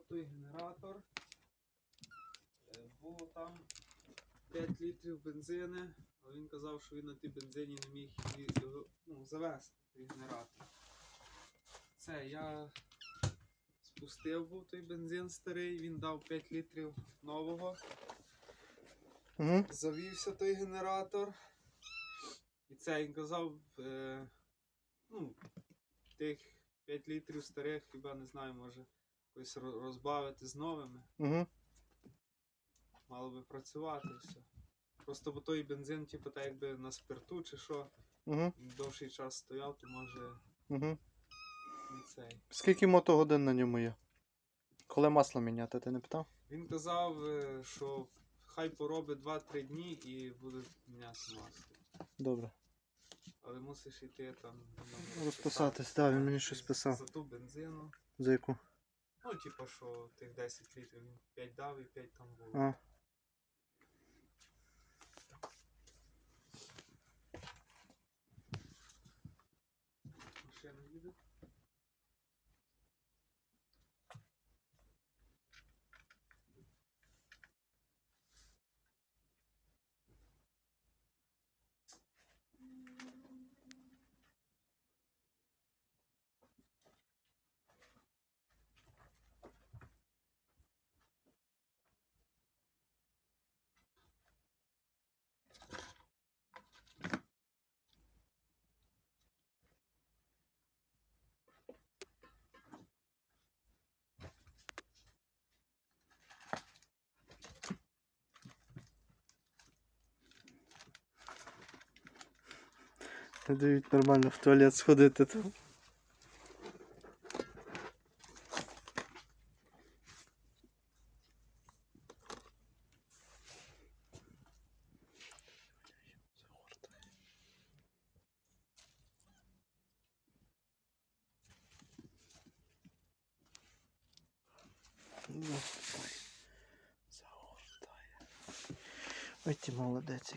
той генератор. Е, Було там 5 літрів бензини, але він казав, що він на тій бензині не міг його ну, завести генератор. Це я спустив був той бензин старий, він дав 5 літрів нового. Угу. Завівся той генератор. І це він казав, е, ну, тих 5 літрів старих, хіба не знаю, може якось розбавити з новими. Угу. Мало би працювати і все. Просто бо той бензин, типу, так якби на спирту чи що, Угу. довший час стояв, то може Угу. не цей. Скільки мотогодин на ньому є? Коли масло міняти, ти не питав? Він казав, е, що хай поробить 2-3 дні і буде міняти масло. Добре. Але мусиш йти там. ну, Розписатись, так, він мені щось писав. За ту бензину. За яку? Ну, типу, що тих 10 літрів він 5 дав і 5 там було. А. Машина їде. Не дають нормально в туалет сходити там. Загортає. Ой, ти молодець.